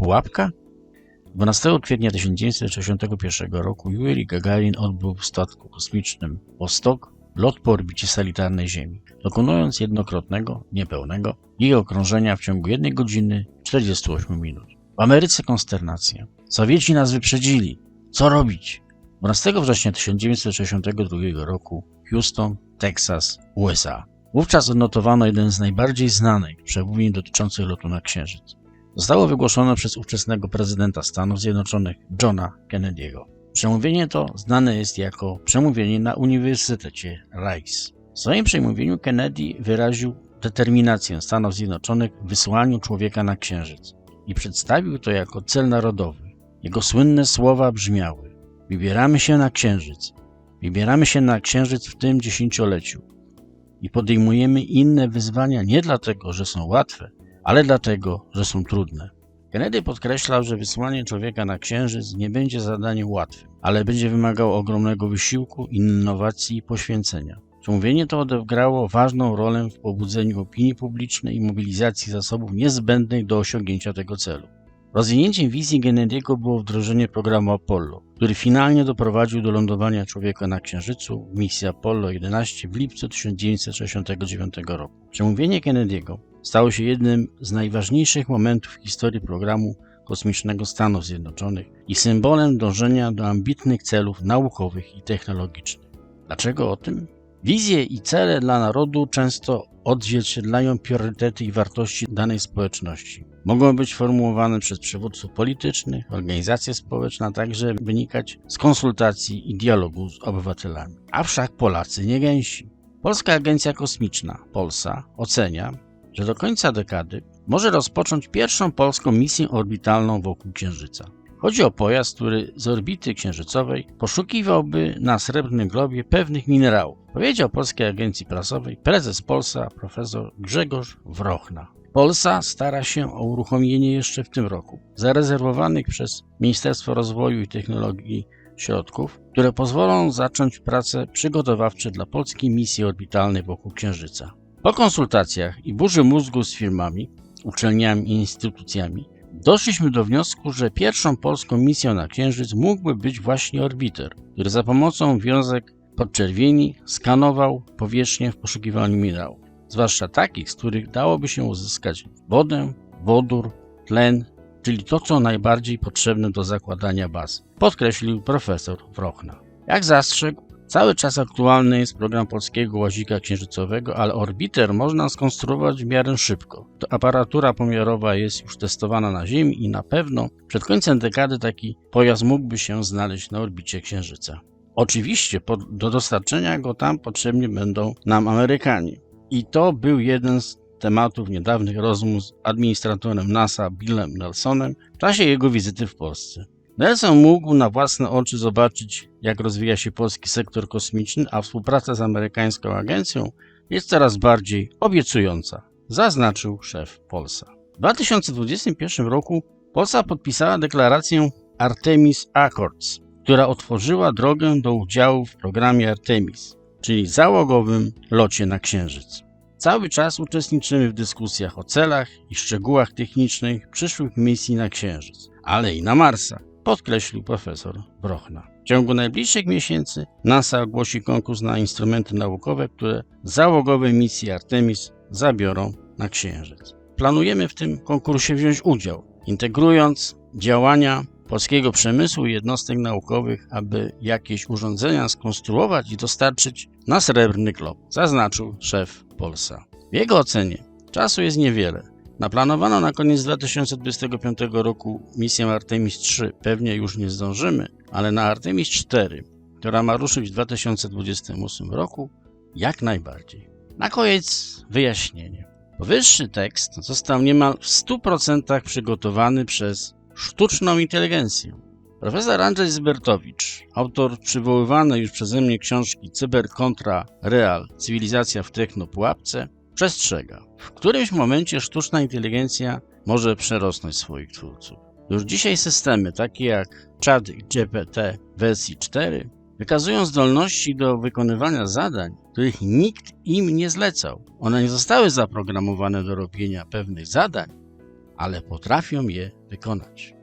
Pułapka? 12 kwietnia 1961 roku Yuri Gagarin odbył w statku kosmicznym Vostok lot po orbicie satelitarnej Ziemi, dokonując jednokrotnego, niepełnego jej okrążenia w ciągu 1 godziny 48 minut. W Ameryce konsternacja. Sowieci nas wyprzedzili. Co robić? 12 września 1962 roku Houston, Texas, USA. Wówczas odnotowano jeden z najbardziej znanych przemówień dotyczących lotu na Księżyc. Zostało wygłoszone przez ówczesnego prezydenta Stanów Zjednoczonych Johna Kennedy'ego. Przemówienie to znane jest jako przemówienie na Uniwersytecie Rice. W swoim przemówieniu Kennedy wyraził determinację Stanów Zjednoczonych w wysłaniu człowieka na Księżyc i przedstawił to jako cel narodowy. Jego słynne słowa brzmiały: Wybieramy się na Księżyc. Wybieramy się na Księżyc w tym dziesięcioleciu i podejmujemy inne wyzwania nie dlatego, że są łatwe, ale dlatego, że są trudne. Kennedy podkreślał, że wysłanie człowieka na Księżyc nie będzie zadaniem łatwym, ale będzie wymagało ogromnego wysiłku, innowacji i poświęcenia. Przemówienie to odegrało ważną rolę w pobudzeniu opinii publicznej i mobilizacji zasobów niezbędnych do osiągnięcia tego celu. Rozwinięciem wizji Kennedy'ego było wdrożenie programu Apollo, który finalnie doprowadził do lądowania człowieka na Księżycu w misji Apollo 11 w lipcu 1969 roku. Przemówienie Kennedy'ego stało się jednym z najważniejszych momentów w historii programu kosmicznego Stanów Zjednoczonych i symbolem dążenia do ambitnych celów naukowych i technologicznych. Dlaczego o tym? Wizje i cele dla narodu często odzwierciedlają priorytety i wartości danej społeczności. Mogą być formułowane przez przywódców politycznych, organizacje społeczne, a także wynikać z konsultacji i dialogu z obywatelami. A wszak Polacy nie gęsi. Polska Agencja Kosmiczna, Polsa, ocenia, że do końca dekady może rozpocząć pierwszą polską misję orbitalną wokół Księżyca. Chodzi o pojazd, który z orbity księżycowej poszukiwałby na srebrnym globie pewnych minerałów, powiedział Polskiej Agencji Prasowej prezes Polsa profesor Grzegorz Wrochna. Polsa stara się o uruchomienie jeszcze w tym roku zarezerwowanych przez Ministerstwo Rozwoju i Technologii środków, które pozwolą zacząć prace przygotowawcze dla polskiej misji orbitalnej wokół Księżyca. Po konsultacjach i burzy mózgu z firmami, uczelniami i instytucjami, doszliśmy do wniosku, że pierwszą polską misją na Księżyc mógłby być właśnie orbiter, który za pomocą wiązek podczerwieni skanował powierzchnię w poszukiwaniu minerałów, zwłaszcza takich, z których dałoby się uzyskać wodę, wodór, tlen, czyli to, co najbardziej potrzebne do zakładania baz, podkreślił profesor Wrochna. Jak zastrzegł, Cały czas aktualny jest program polskiego łazika księżycowego, ale orbiter można skonstruować w miarę szybko. To aparatura pomiarowa jest już testowana na Ziemi i na pewno przed końcem dekady taki pojazd mógłby się znaleźć na orbicie Księżyca. Oczywiście do dostarczenia go tam potrzebni będą nam Amerykanie. I to był jeden z tematów niedawnych rozmów z administratorem NASA Billem Nelsonem w czasie jego wizyty w Polsce. Nelson mógł na własne oczy zobaczyć, jak rozwija się polski sektor kosmiczny, a współpraca z amerykańską agencją jest coraz bardziej obiecująca, zaznaczył szef Polsa. W 2021 roku Polsa podpisała deklarację Artemis Accords, która otworzyła drogę do udziału w programie Artemis, czyli załogowym locie na Księżyc. Cały czas uczestniczymy w dyskusjach o celach i szczegółach technicznych przyszłych misji na Księżyc, ale i na Marsa podkreślił profesor Brochna. W ciągu najbliższych miesięcy NASA ogłosi konkurs na instrumenty naukowe, które załogowe misje Artemis zabiorą na Księżyc. Planujemy w tym konkursie wziąć udział, integrując działania polskiego przemysłu i jednostek naukowych, aby jakieś urządzenia skonstruować i dostarczyć na srebrny glob, zaznaczył szef Polsa. W jego ocenie czasu jest niewiele, Naplanowano na koniec 2025 roku misję Artemis 3. Pewnie już nie zdążymy, ale na Artemis 4, która ma ruszyć w 2028 roku, jak najbardziej. Na koniec wyjaśnienie. Powyższy tekst został niemal w 100% przygotowany przez sztuczną inteligencję. Profesor Andrzej Zbertowicz, autor przywoływanej już przeze mnie książki Cyber kontra Real Cywilizacja w technopułapce, przestrzega. W którymś momencie sztuczna inteligencja może przerosnąć swoich twórców. Już dzisiaj systemy takie jak Chat GPT wersji 4 wykazują zdolności do wykonywania zadań, których nikt im nie zlecał. One nie zostały zaprogramowane do robienia pewnych zadań, ale potrafią je wykonać.